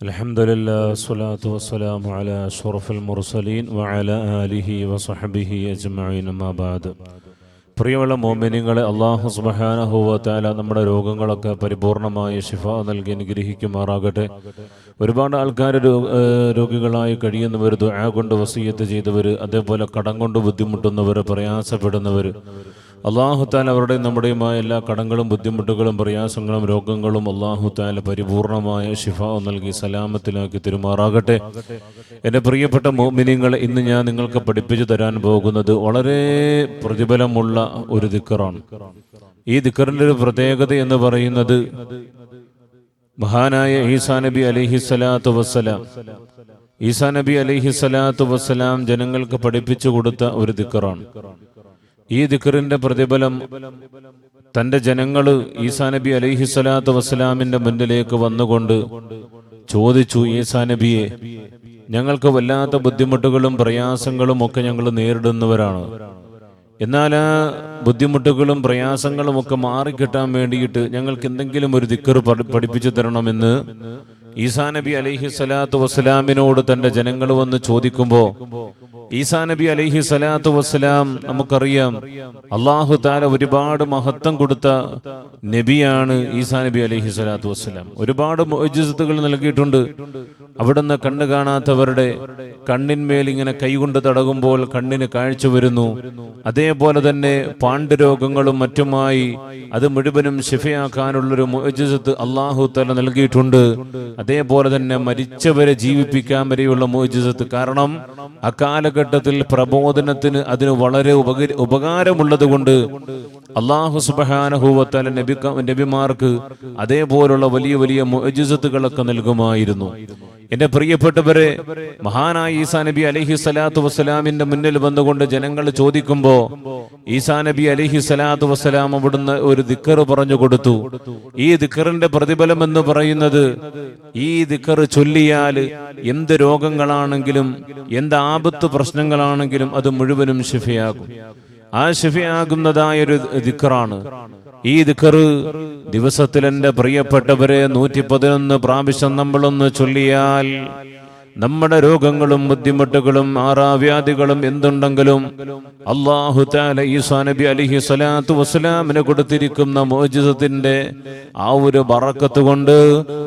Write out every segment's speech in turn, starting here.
الحمد لله والصلاة والسلام على أشرف المرسلين وعلى آله وصحبه أجمعين ما بعد പ്രിയമുള്ള മോമിനിങ്ങളെ അള്ളാഹു സുബഹാനഹുവത്താല നമ്മുടെ രോഗങ്ങളൊക്കെ പരിപൂർണമായ ശിഫ നൽകി അനുഗ്രഹിക്കുമാറാകട്ടെ ഒരുപാട് ആൾക്കാർ രോഗികളായി കഴിയുന്നവർ ദുആ കൊണ്ട് വസീയത്ത് ചെയ്തവർ അതേപോലെ കടം കൊണ്ട് ബുദ്ധിമുട്ടുന്നവർ പ്രയാസപ്പെടുന്നവർ അള്ളാഹു താല അവരുടെ നമ്മുടെയുമായ എല്ലാ കടങ്ങളും ബുദ്ധിമുട്ടുകളും പ്രയാസങ്ങളും രോഗങ്ങളും അള്ളാഹു താല പരിപൂർണമായ ശിഫ നൽകി സലാമത്തിലാക്കി തിരുമാറാകട്ടെ. എന്റെ പ്രിയപ്പെട്ട മോമിനിങ്ങളെ ഇന്ന് ഞാൻ നിങ്ങൾക്ക് പഠിപ്പിച്ചു തരാൻ പോകുന്നത് വളരെ പ്രതിഫലമുള്ള ഒരു ദിക്കറാണ്. ഈ ദിക്കറിന്റെ ഒരു പ്രത്യേകത എന്ന് പറയുന്നത് മഹാനായ ഈസാ നബി അലിഹി സ്വലാത്തു വസ്സലാം. ഈസാ നബി അലിഹി സ്വലാത്തു വസ്സലാം ജനങ്ങൾക്ക് പഠിപ്പിച്ചു കൊടുത്ത ഒരു ദിക്കറാണ്. ഈ ദിക്കറിന്റെ പ്രതിഫലം തന്റെ ജനങ്ങൾ ഈസാ നബി അലൈഹി സ്വലാത്തു വസ്സലാമിന്റെ മുന്നിലേക്ക് വന്നുകൊണ്ട് ചോദിച്ചു ഈസാ നബിയെ ഞങ്ങൾക്ക് വല്ലാത്ത ബുദ്ധിമുട്ടുകളും പ്രയാസങ്ങളും ഒക്കെ ഞങ്ങൾ നേരിടുന്നവരാണ്. എന്നാൽ ആ ബുദ്ധിമുട്ടുകളും പ്രയാസങ്ങളും ഒക്കെ മാറിക്കിട്ടാൻ വേണ്ടിയിട്ട് ഞങ്ങൾക്ക് എന്തെങ്കിലും ഒരു ദിക്കർ പഠിപ്പിച്ചു തരണമെന്ന് ഈസാ നബി അലൈഹി സ്വലാത്തു വസ്സലാമിനോട് തന്റെ ജനങ്ങൾ വന്ന് ചോദിക്കുമ്പോൾ ഈസാ നബി അലൈഹി സ്വലാത്തു വസ്സലാം നമുക്കറിയാം അള്ളാഹു താല ഒരുപാട് മഹത്വം കൊടുത്ത നബിയാണ് ഈസാ നബി അലൈഹി സ്വലാത്തു വസ്സലാം. ഒരുപാട് മോജിസത്തുകൾ നൽകിയിട്ടുണ്ട്. അവിടുന്ന് കണ്ണു കാണാത്തവരുടെ കണ്ണിന്മേൽ ഇങ്ങനെ കൈകൊണ്ട് തടകുമ്പോൾ കണ്ണിന് കാഴ്ച വരുന്നു. അതേപോലെ തന്നെ പാണ്ഡുരോഗങ്ങളും മറ്റുമായി അത് മുഴുവനും ശിഫയാക്കാനുള്ളൊരു മോജിസത്ത് അള്ളാഹു തല നൽകിയിട്ടുണ്ട്. അതേപോലെ തന്നെ മരിച്ചവരെ ജീവിപ്പിക്കാൻ വരെയുള്ള മോചിതത്ത് കാരണം അക്കാലഘട്ടത്തിൽ പ്രബോധനത്തിന് അതിന് വളരെ ഉപക ഉപകാരമുള്ളത് കൊണ്ട് അള്ളാഹു സുബാനഹുവത്തല നബി നബിമാർക്ക് അതേപോലുള്ള വലിയ വലിയ മോജിസത്തുകളൊക്കെ നൽകുമായിരുന്നു. എന്റെ പ്രിയപ്പെട്ടവരെ മഹാനായ ഈസാ നബി അലഹി സ്വലാത്തു വസ്സലാമിന്റെ മുന്നിൽ വന്നുകൊണ്ട് ജനങ്ങൾ ചോദിക്കുമ്പോ ഈസാ നബി അലഹി സ്വലാത്തു വസ്സലാം അവിടുന്ന് ഒരു ദിക്കർ പറഞ്ഞു കൊടുത്തു. ഈ ദിക്കറിന്റെ പ്രതിഫലം എന്ന് പറയുന്നത് ഈ ദിക്കർ ചൊല്ലിയാൽ എന്ത് രോഗങ്ങളാണെങ്കിലും എന്ത് ആപത്ത് പ്രശ്നങ്ങളാണെങ്കിലും അത് മുഴുവനും ശിഫയാകും. ആ ശിഫയാകുന്നതായ ഒരു ദിക്കറാണ്. ഈ ദിക്കറ് ദിവസത്തിൽ എന്റെ പ്രിയപ്പെട്ടവരെ നൂറ്റി പതിനൊന്ന് പ്രാവശ്യം നമ്മളൊന്ന് ചൊല്ലിയാൽ നമ്മുടെ രോഗങ്ങളും ബുദ്ധിമുട്ടുകളും ആറാവ്യാധികളും എന്തുണ്ടെങ്കിലും അള്ളാഹു താല നബി അലിഹി സ്വലാത്തു വസ്സലാമിന് കൊടുത്തിരിക്കുന്ന മോചിതത്തിന്റെ ആ ഒരു ബറക്കത്ത് കൊണ്ട്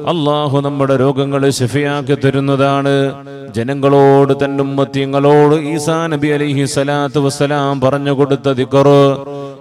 അള്ളാഹു നമ്മുടെ രോഗങ്ങളെ ശിഫയാക്കി തരുന്നതാണ്. ജനങ്ങളോട് തന്നും മത്യങ്ങളോട് ഈസാ നബി അലിഹി സ്വലാത്തു വസ്സലാം പറഞ്ഞു കൊടുത്ത ദിക്കറ്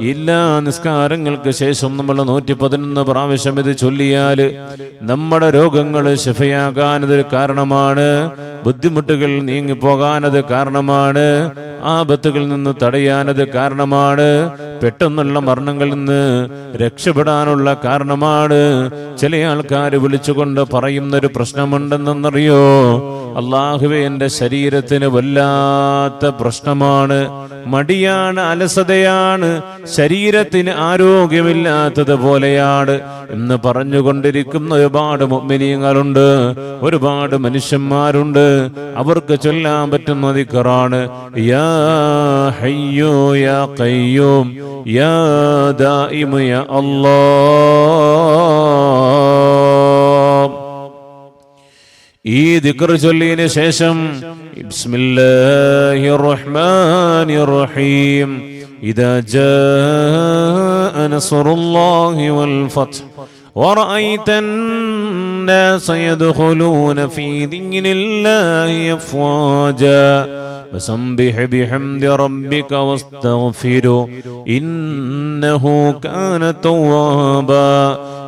എല്ലാ നിസ്കാരങ്ങൾക്ക് ശേഷം നമ്മൾ നൂറ്റി പതിനൊന്ന് പ്രാവശ്യം ഇത് ചൊല്ലിയാൽ നമ്മുടെ രോഗങ്ങൾ ശിഫയാകാനത് കാരണമാണ്. ബുദ്ധിമുട്ടുകൾ നീങ്ങിപ്പോകാനത് കാരണമാണ്. ആപത്തുകളിൽ നിന്ന് തടയാനത് കാരണമാണ്. പെട്ടെന്നുള്ള മരണങ്ങളിൽ നിന്ന് രക്ഷപ്പെടാനുള്ള കാരണമാണ്. ചില ആൾക്കാർ വിളിച്ചുകൊണ്ട് പറയുന്നൊരു പ്രശ്നമുണ്ടെന്നറിയോ? അള്ളാഹുവെ എന്റെ ശരീരത്തിന് വല്ലാത്ത പ്രശ്നമാണ്. മടിയാണ് അലസതയാണ്. ശരീരത്തിന് ആരോഗ്യമില്ലാത്തത് പോലെയാണ് എന്ന് പറഞ്ഞുകൊണ്ടിരിക്കുന്ന ഒരുപാട് മൊമ്മിനിയങ്ങളുണ്ട് ഒരുപാട് മനുഷ്യന്മാരുണ്ട്. അവർക്ക് ചൊല്ലാൻ പറ്റുന്ന ദിക്കറാണ് യാ ഹയ്യോ യാ കയ്യോം യാ യാ അല്ലാഹ്. ഈ ദിക്ർ ചൊല്ലിയതിനു ശേഷം ബിസ്മില്ലാഹിർ റഹ്മാനിർ റഹീം ഇദാ ജാഅ നസ്റുല്ലാഹി വൽ ഫത്ഹ് ورأيت الناس يدخلون في دين الله أفواجا فسبح بحمد ربك واستغفره إنه كان توابا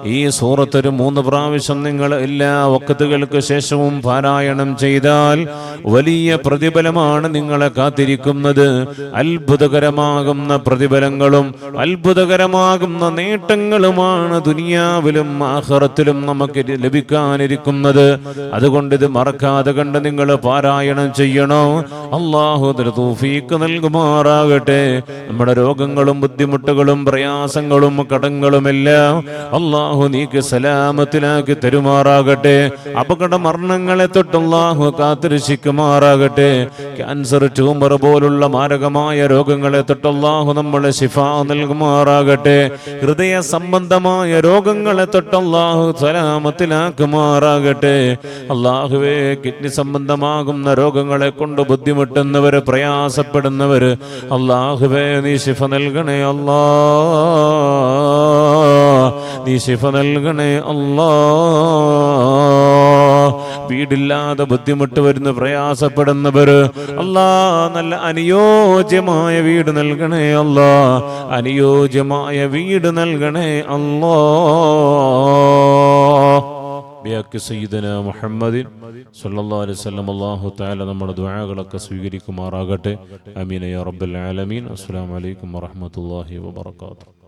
ഈ സൂറത്തൊരു മൂന്ന് പ്രാവശ്യം നിങ്ങൾ എല്ലാ വക്കത്തുകൾക്ക് ശേഷവും പാരായണം ചെയ്താൽ വലിയ പ്രതിഫലമാണ് നിങ്ങളെ കാത്തിരിക്കുന്നത്. അത്ഭുതകരമാകുന്ന പ്രതിഫലങ്ങളും അത്ഭുതകരമാകുന്ന നേട്ടങ്ങളുമാണ് ദുനിയാവിലും ആഹ്റത്തിലും നമുക്ക് ലഭിക്കാനിരിക്കുന്നത്. അതുകൊണ്ട് ഇത് മറക്കാതെ കണ്ട് നിങ്ങൾ പാരായണം ചെയ്യണോ? അള്ളാഹു തൂഫീക്ക് നൽകുമാറാകട്ടെ. നമ്മുടെ രോഗങ്ങളും ബുദ്ധിമുട്ടുകളും പ്രയാസങ്ങളും കടങ്ങളുമെല്ലാം അള്ളാഹു നീക്ക് സലാമത്തിലാക്കി തരുമാറാകട്ടെ. അപകട മരണങ്ങളെ തൊട്ട് അള്ളാഹു കാത്തിരക്ഷിക്കുമാറാകട്ടെ. ക്യാൻസർ ട്യൂമർ പോലുള്ള മാരകമായ രോഗങ്ങളെ തൊട്ട് അള്ളാഹു നമ്മളെ ശിഫ നൽകുമാറാകട്ടെ. ഹൃദയ സംബന്ധമായ രോഗങ്ങളെ തൊട്ട് അള്ളാഹു സലാമത്തിലാക്കുമാറാകട്ടെ. അള്ളാഹുവേ കിഡ്നി സംബന്ധമാകുന്ന രോഗങ്ങളെ കൊണ്ട് ബുദ്ധിമുട്ടുന്നവര് പ്രയാസപ്പെടുന്നവര് അള്ളാഹുവേ നീ ശിഫ നൽകണേ അല്ലാ. നീ ശിഫ നൽകണേ അല്ലാ. വീടില്ലാതെ ബുദ്ധിമുട്ട് വരുന്ന പ്രയാസപ്പെടുന്നവര് അല്ലാ നല്ല അനുയോജ്യമായ വീട് നൽകണേ അല്ലാ. അനുയോജ്യമായ വീട് നൽകണേ അല്ലാ. മുഹമ്മദിൻ അലൈഹി വസല്ലം. അല്ലാഹു തആല നമ്മുടെ ദുആകളൊക്കെ സ്വീകരിക്കുമാറാകട്ടെ. അമീൻ യാ റബ്ബൽ ആലമീൻ. അസ്സലാമു അലൈക്കും വറഹ്മത്തുള്ളാഹി വബറകാതുഹു.